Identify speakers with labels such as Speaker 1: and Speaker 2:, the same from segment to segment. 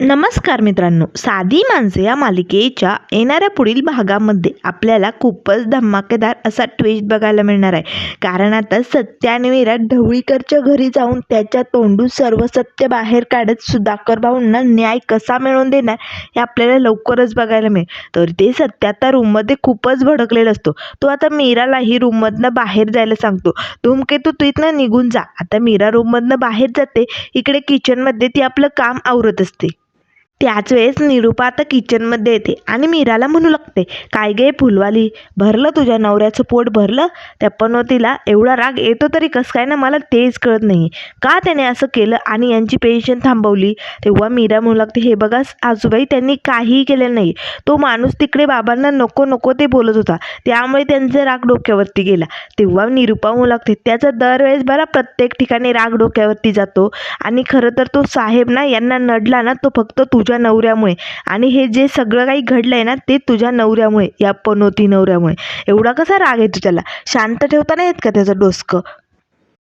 Speaker 1: नमस्कार मित्रांनो. साधी माणसे या मालिकेच्या येणाऱ्या पुढील भागामध्ये आपल्याला खूपच धमाकेदार असा ट्विस्ट बघायला मिळणार आहे. कारण आता सत्य आणि ढवळीकरच्या घरी जाऊन त्याच्या तोंडून सर्व सत्य बाहेर काढत सुधाकर भाऊंना न्याय कसा मिळवून देणार हे आपल्याला लवकरच बघायला मिळेल. तर ते सत्य आता रूममध्ये खूपच भडकलेला असतो. तो आता मीरालाही रूममधनं बाहेर जायला सांगतो. धूमकेतू तू इथनं निघून जा. आता मीरा रूममधनं बाहेर जाते. इकडे किचनमध्ये ती आपलं काम आवरत असते. त्याच वेळेस निरूपा आता किचनमध्ये येते आणि मीराला म्हणू लागते काय गे फुलवाली भरलं तुझ्या नवऱ्याचं पोट भरलं? त्या पनोतीला एवढा राग येतो तरी कसं काय ना मला तेच कळत नाही. का त्याने असं केलं आणि यांची पेन्शन थांबवली? तेव्हा मीरा म्हणू लागते हे बघा आजूबाई त्यांनी काहीही केलेलं नाही. तो माणूस तिकडे बाबांना नको नको ते बोलत होता. त्यामुळे त्यांचा राग डोक्यावरती गेला. तेव्हा निरूपा म्हणू लागते त्याचा दरवेळेस बरा प्रत्येक ठिकाणी राग डोक्यावरती जातो आणि खरं तर तो साहेब ना यांना नडला ना तो फक्त तुझ्या तुझ्या नवऱ्यामुळे. आणि हे जे सगळं काही घडलं आहे ना ते तुझ्या नवऱ्यामुळे या पनोती नवऱ्यामुळे. एवढा कसा राग येतो त्याला शांत ठेवता नाही येत का त्याचं डोसकं?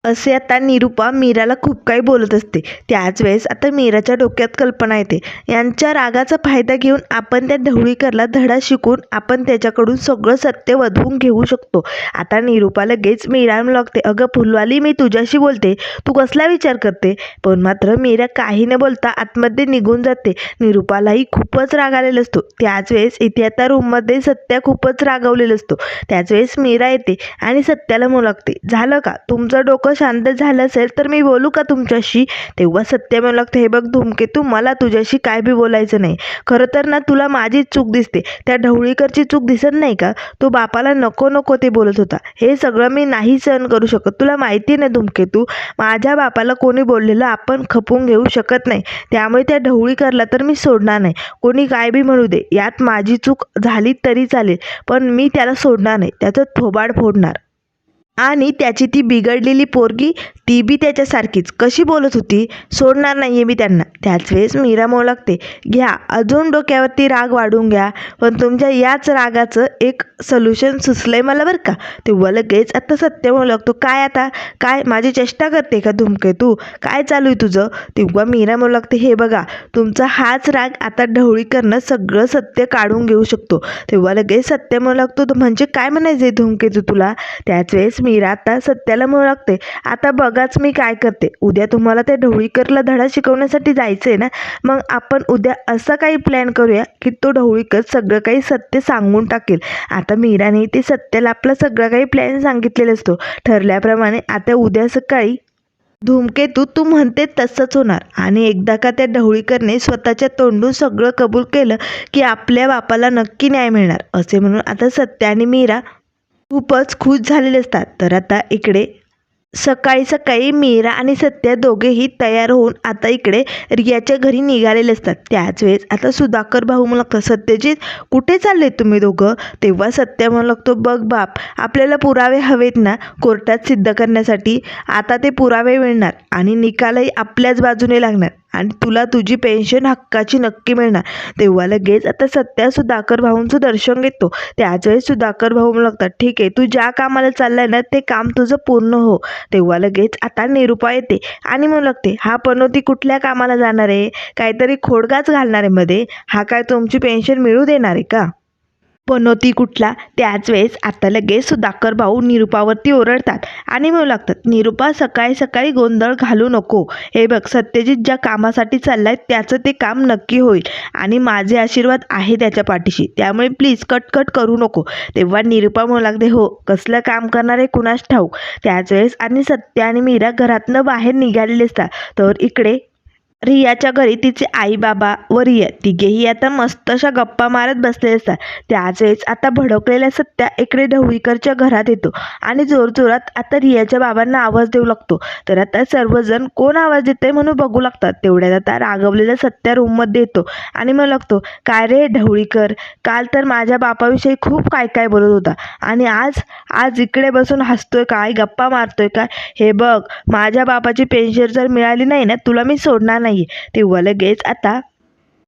Speaker 1: असे आता निरूपा मीराला खूप काही बोलत असते. त्याच वेळेस आता मीराच्या डोक्यात कल्पना येते. यांच्या रागाचा फायदा घेऊन आपण त्या ढवळीकरला धडा शिकून आपण त्याच्याकडून सगळं सत्य वधवून घेऊ शकतो. आता निरूपा लगेच मीरा लागते अगं फुलवाली मी तुझ्याशी बोलते. तू कसला विचार करते? पण मात्र मीरा काही न बोलता आतमध्ये निघून जाते. निरूपालाही खूपच राग आलेला असतो. त्याच वेळेस इथे आता रूममध्ये सत्या खूपच रागवलेला असतो. त्याच वेळेस मीरा येते आणि सत्याला मुलागते झालं का? तुमचं डोकं शांत झालं असेल तर मी बोलू का तुमच्याशी? तेव्हा सत्य म्हणू लागते हे बघ धुमकेतू मला तुझ्याशी काय बी बोलायचं नाही. खरं तर ना तुला माझीच चूक दिसते. त्या ढवळीकरची चूक दिसत नाही का? तो बापाला नको नको ते बोलत होता. हे सगळं मी नाही सहन करू शकत. तुला माहिती नाही धुमकेतू माझ्या बापाला कोणी बोललेलं आपण खपून घेऊ शकत नाही. त्यामुळे त्या ढवळीकरला तर मी सोडणार नाही. कोणी काय बी म्हणू दे. यात माझी चूक झाली तरी चालेल पण मी त्याला सोडणार नाही. त्याचं थोबाड फोडणार. आणि त्याची ती बिघडलेली पोरगी ती बी त्याच्यासारखीच. कशी बोलत होती? सोडणार नाही आहे मी त्यांना. त्याच वेळेस मीरा म्हणू लागते घ्या अजून डोक्यावरती राग वाढून घ्या. पण तुमच्या याच रागाचं एक सोल्युशन सुचलं आहे मला बरं का? तेव्हा लगेच आता सत्य म्हणू लागतो काय आता? काय? माझी चेष्टा करते का धुमके तू? काय चालू आहे तुझं? तेव्हा मीरा म्हणू लागते हे बघा तुमचा हाच राग आता ढवळी करणं सगळं सत्य काढून घेऊ शकतो. तेव्हा लगेच सत्य म्हणू लागतो "तर म्हणजे काय म्हणायचं आहे धुमकेतू तुला? त्याच वेळेस मीरा आता सत्याला म्हणू लागते आता बघाच मी काय करते. उद्या तुम्हाला त्या ढवळीकरला धडा शिकवण्यासाठी जायचं आहे ना? मग आपण उद्या असा काही प्लॅन करूया की तो ढवळीकर सगळं काही सत्य सांगून टाकेल. आता मीराने ते सत्याला आपला सगळं काही प्लॅन सांगितलेला असतो. ठरल्याप्रमाणे आता उद्या सकाळी धूमकेतू तू म्हणते तसंच होणार. आणि एकदा का त्या ढवळीकरने स्वतःच्या तोंडून सगळं कबूल केलं की आपल्या बापाला नक्की न्याय मिळणार. असे म्हणून आता सत्य आणि मीरा खूपच खुश झालेले असतात. तर आता इकडे सकाळी सकाळी मीरा आणि सत्य दोघेही तयार होऊन आता इकडे रियाच्या घरी निघालेले असतात. त्याच वेळेस आता सुधाकर भाऊ म्हणू लागतो सत्यजित कुठे चालले तुम्ही दोघं? तेव्हा सत्य म्हणू लागतो बघ बाप आपल्याला पुरावे हवेत ना कोर्टात सिद्ध करण्यासाठी. आता ते पुरावे मिळणार आणि निकालही आपल्याच बाजूने लागणार. आणि तुला तुझी पेन्शन हक्काची नक्की मिळणार. तेव्हा लगेच आता सत्या सुधाकर भाऊंचं दर्शन घेतो. त्याचवेळेस सुधाकर भाऊ लागतात ठीक आहे तू ज्या कामाला चाललाय ना ते काम तुझं पूर्ण हो. तेव्हा लगेच आता निरुपा येते आणि म्हणू लागते हा पनोती कुठल्या कामाला जाणार आहे? काहीतरी खोडगाच घालणार आहे मध्ये. हा काय तुमची पेन्शन मिळू देणार आहे का? पनोती कुठला? त्याच वेळेस आता लगेच सुधाकर भाऊ निरूपावरती ओरडतात आणि म्हणू लागतात निरूपा सकाळी सकाळी गोंधळ घालू नको. हे बघ सत्यजित ज्या कामासाठी चाललाय त्याचं ते काम नक्की होईल आणि माझे आशीर्वाद आहे त्याच्या पाठीशी. त्यामुळे प्लीज कटकट करू नको. तेव्हा निरूपा म्हणू लागते हो कसलं काम करणार आहे कुणास ठाऊक? त्याच वेळेस आणि सत्य आणि मीरा घरातनं बाहेर निघालेले असतात. तर इकडे रियाच्या घरी तिचे आई बाबा व रिया तिघेही आता मस्त अशा गप्पा मारत बसले असतात. त्याच वेळेस आता भडकलेल्या सत्या इकडे ढवळीकरच्या घरात येतो आणि जोरजोरात आता रियाच्या बाबांना आवाज देऊ लागतो. तर आता सर्वजण कोण आवाज देते म्हणून बघू लागतात. तेवढ्यात आता रागवलेला सत्या रूममध्ये येतो आणि मग लागतो काय रे ढवळीकर? काल तर माझ्या बापाविषयी खूप काय काय बोलत होता आणि आज आज इकडे बसून हसतोय काय? गप्पा मारतोय काय? हे बघ माझ्या बापाची पेन्शन जर मिळाली नाही ना तुला मी सोडणार नाही. नाही तेव्हा लगेच आता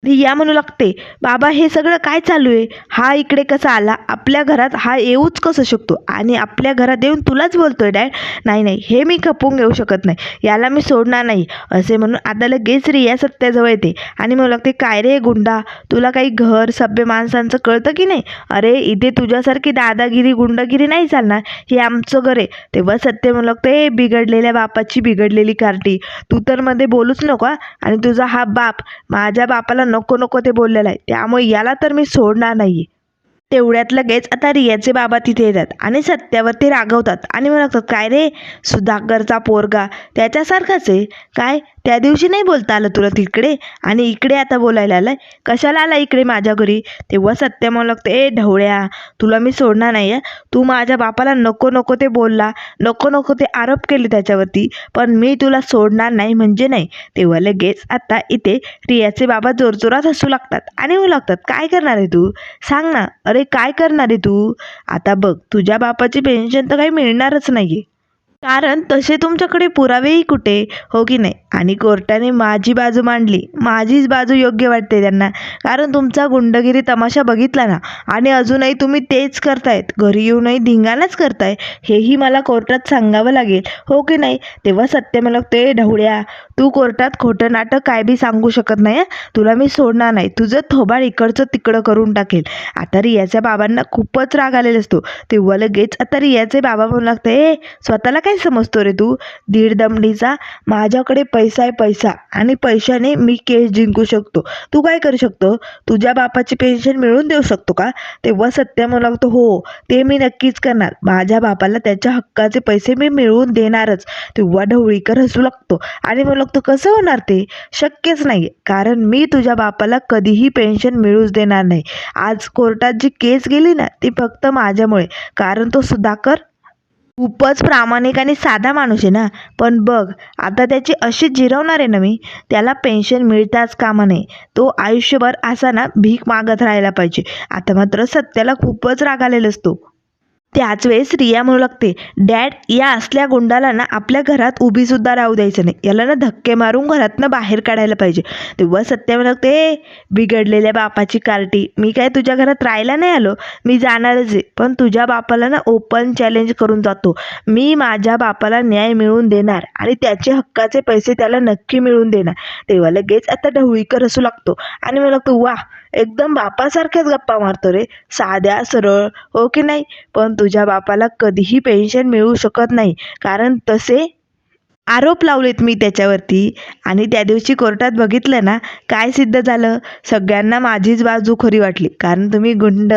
Speaker 1: रिया म्हणू लागते. बाबा हे सगळं काय चालू आहे? हा इकडे कसा आला? आपल्या घरात हा येऊच कसं शकतो? आणि आपल्या घरात येऊन तुलाच बोलतोय डॅड? नाही नाही हे मी खपवून घेऊ शकत नाही. याला मी सोडणार नाही. असे म्हणून आता लगेच रिया सत्याजवळ येते. आणि म्हणू लागते काय रे गुंडा? तुला काही घर सभ्य माणसांचं कळतं की नाही? अरे इथे तुझ्यासारखी दादागिरी गुंडगिरी नाही चालणार. हे आमचं घर आहे. तेव्हा सत्य म्हणू लागते बिघडलेल्या बापाची बिघडलेली कार्टी. तू तर मध्ये बोलूच नको आणि तुझा हा बाप माझ्या बापाला नको नको ते बोललेलं आहे. त्यामुळे याला तर मी सोडणार नाही तेवढ्यात लगेच आता रियाचे बाबा तिथे येतात आणि सत्यावरती रागवतात आणि म्हणतात काय रे सुधाकरचा पोरगा त्याच्यासारखाच आहे. काय? त्या दिवशी नाही बोलता आलं तुला तिकडे? आणि इकडे आता बोलायला आलाय? कशाला आला इकडे माझ्या घरी? तेव्हा सत्य म्हणू लागते ए ढवळ्या तुला मी सोडणार नाही आहे तू माझ्या बापाला नको नको ते बोलला. नको नको ते आरोप केले त्याच्यावरती. पण मी तुला सोडणार नाही म्हणजे नाही. तेव्हा लगेच आता इथे रियाचे बाबा जोरजोरात हसू लागतात आणि म्हणू लागतात काय करणार आहे तू? सांग ना. अरे काय करणार आहे तू? आता बघ तुझ्या बापाची पेन्शन तर काही मिळणारच नाही आहे कारण तसे तुमच्याकडे पुरावेही कुठे? हो की नाही? आणि कोर्टाने माझी बाजू मांडली. माझीच बाजू योग्य वाटते त्यांना. कारण तुमचा गुंडगिरी तमाशा बघितला ना? आणि अजूनही तुम्ही तेच करतायत. घरी येऊनही धिंगाणाच करताय. हेही मला कोर्टात सांगावं लागेल. हो की नाही? तेव्हा सत्य मला ते ढवळ्या. तू कोर्टात खोटं नाटक काय बी सांगू शकत नाही तुला मी सोडणार नाही. तुझं थोबाड इकडचं तिकडं करून टाकेल. आता रियाच्या बाबांना खूपच राग आलेला असतो. तेव्हा लगेच आता रियाचे बाबा म्हणू लागते ए स्वतःला काय समजतो रे तू? दीड दमडीचा माझ्याकडे पैसा आहे पैसा आणि पैशाने मी केस जिंकू शकतो. तू काय करू शकतो? तुझ्या बापाची पेन्शन मिळवून देऊ शकतो का? तेव्हा सत्य म्हणू लागतो हो ते मी नक्कीच करणार. माझ्या बापाला त्याच्या हक्काचे पैसे मी मिळवून देणारच. तेव्हा ढवळीकर हसू लागतो आणि म्हणू लागतो कसं होणार ते? शक्यच नाही कारण मी तुझ्या बापाला कधीही पेन्शन मिळूच देणार नाही. आज कोर्टात जी केस गेली ना ती फक्त माझ्यामुळे. कारण तो सुधाकर खूपच प्रामाणिक आणि साधा माणूस आहे ना. पण बघ आता त्याची अशी जिरवणार आहे ना मी त्याला पेन्शन मिळताच कामा नये. तो आयुष्यभर असा ना भीक मागत राहायला पाहिजे. आता मात्र सत्याला खूपच राग आलेला असतो. त्याच वेळेस रिया म्हणू लागते डॅड या असल्या गुंडाला ना आपल्या घरात उभी सुद्धा राहू द्यायचं नाही. याला ना धक्के मारून घरातनं बाहेर काढायला पाहिजे. तेव्हा सत्य म्हणू लागते "ए, बिघडलेल्या बापाची कार्टी मी काय तुझ्या घरात राहायला नाही आलो? मी जाणारच आहे पण तुझ्या बापाला ना ओपन चॅलेंज करून जातो. मी माझ्या बापाला न्याय मिळवून देणार आणि त्याचे हक्काचे पैसे त्याला नक्की मिळवून देणार. तेव्हा लगेच आता ढवळीकर असू लागतो आणि मला लागतो वा एकदम बापासारख्याच गप्पा मारतो रे. साध्या सरळ हो की नाही? पण तुझ्या बापाला कधीही पेन्शन मिळू शकत नाही. कारण तसे आरोप लावलेत मी त्याच्यावरती. आणि त्या दिवशी कोर्टात बघितलं ना काय सिद्ध झालं? सगळ्यांना माझीच बाजू खरी वाटली. कारण तुम्ही गुंड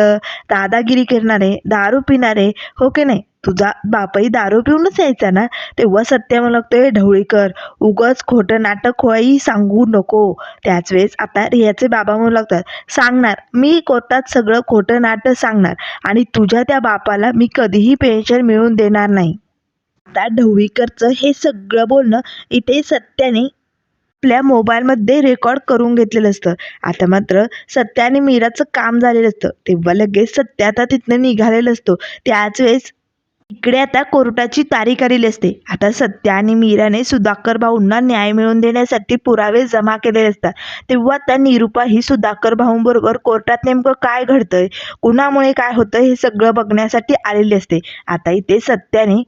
Speaker 1: दादागिरी करणारे दारू पिणारे हो की नाही? तुझा बापही दारू पिऊनच यायचा ना? तेव्हा सत्य मला लागतोय ढवळीकर उगच खोटं नाटक होई सांगू नको. त्याच वेळेस आता रियाचे बाबा म्हणू लागतात सांगणार. मी कोर्टात सगळं खोटं नाटक सांगणार आणि तुझ्या त्या बापाला मी कधीही पेन्शन मिळवून देणार नाही. आता ढवळीकरचं हे सगळं बोलणं इथे सत्याने आपल्या मोबाईलमध्ये रेकॉर्ड करून घेतलेलं असतं. आता मात्र सत्या आणि मीराचं काम झालेलं असतं. तेव्हा लगेच सत्य आता तिथनं निघालेलं असतो. त्याच वेळेस इकडे आता कोर्टाची तारीख आलेली असते. आता सत्य आणि मीराने सुधाकर भाऊंना न्याय मिळवून देण्यासाठी पुरावे जमा केलेले असतात. तेव्हा आता निरुपा ही सुधाकर भाऊंबरोबर कोर्टात नेमकं काय घडतंय कुणामुळे काय होतं हे सगळं बघण्यासाठी आलेली असते. आता इथे सत्याने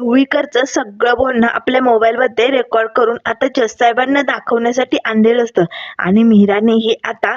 Speaker 1: भुईकरचं सगळं बोलणं आपल्या मोबाईलमध्ये रेकॉर्ड करून आता जज साहेबांना दाखवण्यासाठी आणलेलं असतं. आणि मीराने हे आता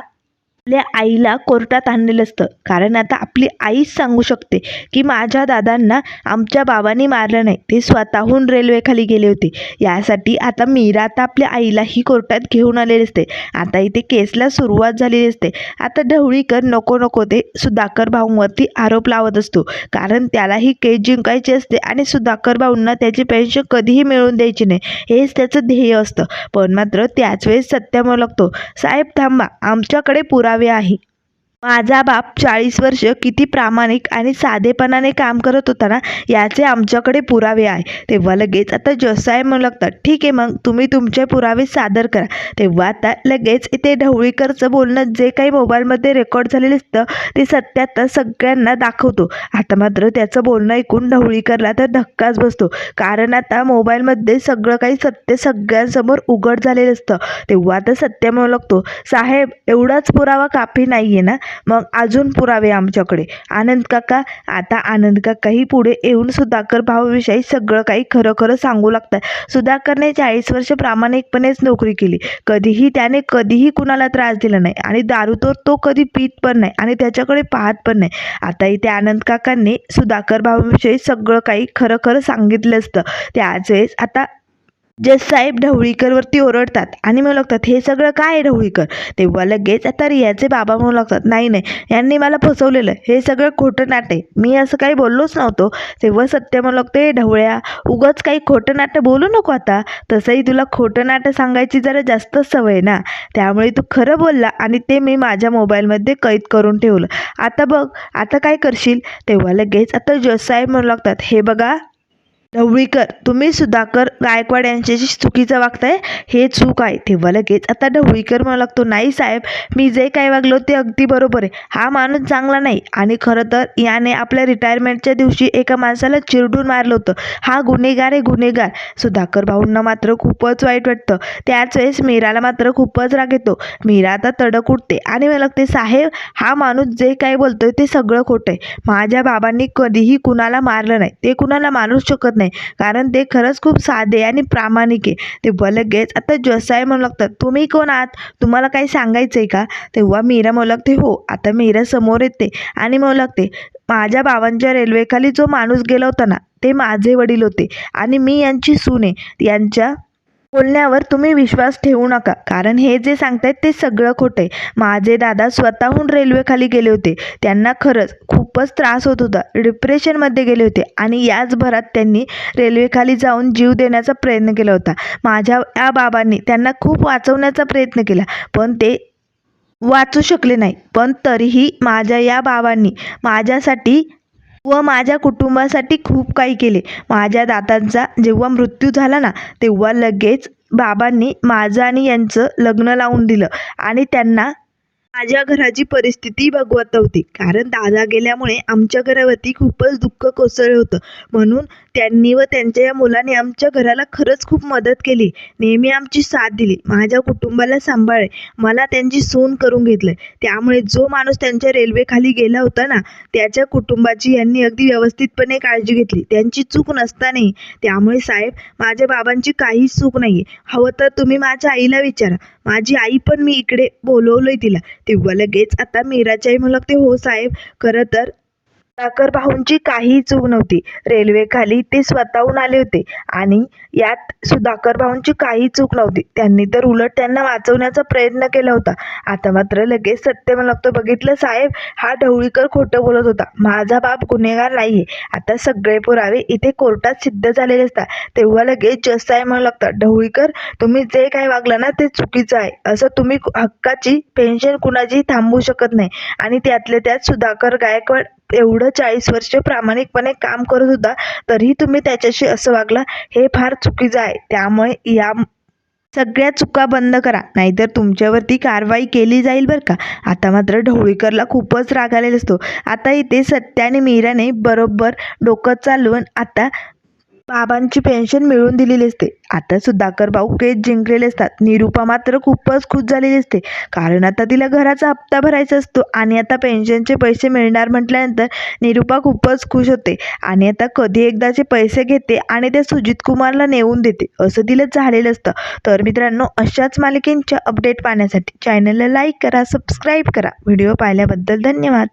Speaker 1: आपल्या आईला कोर्टात आणलेलं असतं. कारण आता आपली आईच सांगू शकते की माझ्या दादांना आमच्या बाबांनी मारलं नाही. ते स्वतःहून रेल्वेखाली गेले होते. यासाठी आता मीरा आता आपल्या आईलाही कोर्टात घेऊन आलेली असते. आता इथे केसला सुरुवात झालेली असते. आता ढवळीकर नको नको ते सुधाकर भाऊंवरती आरोप लावत असतो. कारण त्यालाही केस जिंकायची असते आणि सुधाकर भाऊंना त्याची पेन्शन कधीही मिळवून द्यायची नाही. हेच त्याचं ध्येय असतं. पण मात्र त्याच वेळेस सत्यामुळे लागतो. साहेब थांबा. आमच्याकडे पुरा करावे आहे. माझा बाप चाळीस वर्ष किती प्रामाणिक आणि साधेपणाने काम करत होता ना याचे आमच्याकडे पुरावे आहे. तेव्हा लगेच आता जसाय म्हणू लागतात ठीक आहे मग तुम्ही तुमचे पुरावे सादर करा. तेव्हा आता लगेच ते ढवळीकरचं बोलणं जे काही मोबाईलमध्ये रेकॉर्ड झालेलं असतं ते सत्यात सगळ्यांना दाखवतो. आता मात्र त्याचं बोलणं ऐकून ढवळीकरला तर धक्काच बसतो. कारण आता मोबाईलमध्ये सगळं काही सत्य सगळ्यांसमोर उघड झालेलं असतं. तेव्हा आता सत्य म्हणू लागतो साहेब एवढाच पुरावा काफी नाही आहे ना? मग अजून पुरावे आमच्याकडे. आनंद काका आता आनंद काकाही पुढे येऊन सुधाकर भाऊविषयी सगळं काही खरं खरं सांगू लागतात. सुधाकरने चाळीस वर्ष प्रामाणिकपणेच नोकरी केली. कधीही त्याने कधीही कुणाला त्रास दिला नाही आणि दारू तर तो कधी पित पण नाही आणि त्याच्याकडे पाहत पण नाही. आता इथे आनंद काकांनी सुधाकर भाऊविषयी सगळं काही खरं खरं सांगितलं असतं. त्याच वेळेस आता जज साहेब ढवळीकरवरती ओरडतात आणि म्हणू लागतात हे सगळं काय आहे ढवळीकर? तेव्हा लगेच आता रियाचे बाबा म्हणू लागतात नाही नाही यांनी मला फसवलेलं हे सगळं खोटं नाटक आहे. मी असं काही बोललोच नव्हतो. तेव्हा सत्य म्हणू लागतो हे ढवळ्या उगाच काही खोटं नाटं बोलू नको आता. तसंही तुला खोटं नाटं सांगायची जरा जास्तच सवय आहे ना. त्यामुळे तू खरं बोलला आणि ते मी माझ्या मोबाईलमध्ये कैद करून ठेवलं. आता बघ आता काय करशील? तेव्हा लगेच आता जज साहेब म्हणू लागतात हे बघा ढवळीकर तुम्ही सुधाकर गायकवाड यांच्याशी चुकीचं वागताय हे चूक आहे. तेव्हा लगेच आता ढवळीकर म्हणू लागतो. नाही साहेब मी जे काय वागलो ते अगदी बरोबर आहे. हा माणूस चांगला नाही. आणि खरं तर याने आपल्या रिटायरमेंटच्या दिवशी एका माणसाला चिरडून मारलं होतं. हा गुन्हेगार आहे गुन्हेगार. सुधाकर भाऊंना मात्र खूपच वाईट वाटतं. त्याच वेळेस मीराला मात्र खूपच राग येतो. मीरा आता तडक उठते आणि मला लागते साहेब हा माणूस जे काय बोलतोय ते सगळं खोटं आहे. माझ्या बाबांनी कधीही कुणाला मारलं नाही. ते कुणाला मारूच शकत नाही. नाही. कारण ते खरंच खूप साधे आणि प्रामाणिक आहे. तेव्हा लगेच आता जसाय म्हणू लागतात. तुम्ही कोण आहात? तुम्हाला काही सांगायचं आहे का? तेव्हा मीरा म्हणू लागते हो आता मीरा समोर येते आणि म्हणू लागते माझ्या बाबांच्या रेल्वेखाली जो माणूस गेला होता ना ते माझे वडील होते आणि मी यांची सून आहे. यांच्या बोलण्यावर तुम्ही विश्वास ठेवू नका. कारण हे जे सांगतायत ते सगळं खोटं आहे. माझे दादा स्वतःहून रेल्वेखाली गेले होते. त्यांना खरंच खूपच त्रास होत होता. डिप्रेशनमध्ये गेले होते आणि याच भरात त्यांनी रेल्वेखाली जाऊन जीव देण्याचा प्रयत्न केला होता. माझ्या या बाबांनी त्यांना खूप वाचवण्याचा प्रयत्न केला. पण ते वाचू शकले नाही. पण तरीही माझ्या या बाबांनी माझ्यासाठी व माझ्या कुटुंबासाठी खूप काही केले. माझ्या दादांचा जेव्हा मृत्यू झाला ना तेव्हा लगेच बाबांनी माझं आणि यांचं लग्न लावून दिलं. आणि त्यांना माझ्या घराची परिस्थिती भगवत होती कारण दादा गेल्यामुळे आमच्या घरावरती खूपच दुःख कोसळलं होतं. म्हणून त्यांनी व त्यांच्या या मुलाने आमच्या घराला खरंच खूप मदत केली. नेहमी आमची साथ दिली. माझ्या कुटुंबाला सांभाळे मला त्यांची सून करून घेतलं. त्यामुळे जो माणूस त्यांच्या रेल्वेखाली गेला होता ना त्याच्या कुटुंबाची यांनी अगदी व्यवस्थितपणे काळजी घेतली. त्यांची चूक नसतानाही. त्यामुळे साहेब माझ्या बाबांची काहीच चूक नाही हवं तर तुम्ही माझ्या आईला विचारा. माझी आई पण मी इकडे बोलवलंय तिला. तेव्हा लगेच आता मीराच्याही आई म्हणू हो साहेब. खरं तर सुधाकर भाऊंची काही चूक नव्हती. रेल्वेखाली ते स्वतःहून आले होते आणि यात सुधाकर भाऊंची काही चूक नव्हती. त्यांनी तर उलट त्यांना वाचवण्याचा प्रयत्न केला होता. आता मात्र लगेच सत्य मला बघितलं साहेब हा ढवळीकर खोटं बोलत होता. माझा बाप गुन्हेगार नाहीये. आता सगळे पुरावे इथे कोर्टात सिद्ध झालेले असतात. तेव्हा लगेच जस साहेब म्हणू लागतात ढवळीकर तुम्ही जे काही वागलं ना ते चुकीचं आहे. असं तुम्ही हक्काची पेन्शन कुणाची थांबवू शकत नाही. आणि त्यातले त्यात सुधाकर गायकवाड एवढं चाळीस वर्ष प्रामाणिकपणे काम करत होता तरीही तुम्ही त्याच्याशी असं वागला हे फार चुकीचं आहे. त्यामुळे या सगळ्या चुका बंद करा. नाहीतर तुमच्यावरती कारवाई केली जाईल बरं का? आता मात्र ढवळीकरला खूपच राग आलेला असतो. आता इथे सत्याने आणि मीराने बरोबर डोकं चालवून आता बाबांची पेन्शन मिळवून दिलेली असते. आता सुधाकर भाऊ केस जिंकलेले असतात. निरुपा मात्र खूपच खुश झालेली असते. कारण आता तिला घराचा हप्ता भरायचा असतो आणि आता पेन्शनचे पैसे मिळणार म्हटल्यानंतर निरुपा खूपच खुश होते आणि आता कधी एकदाचे पैसे घेते आणि ते सुजित कुमारला नेऊन देते. असं तिला झालेलं असतं. तर मित्रांनो अशाच मालिकेंच्या अपडेट पाहण्यासाठी चॅनलला लाईक करा सबस्क्राईब करा. व्हिडिओ पाहिल्याबद्दल धन्यवाद.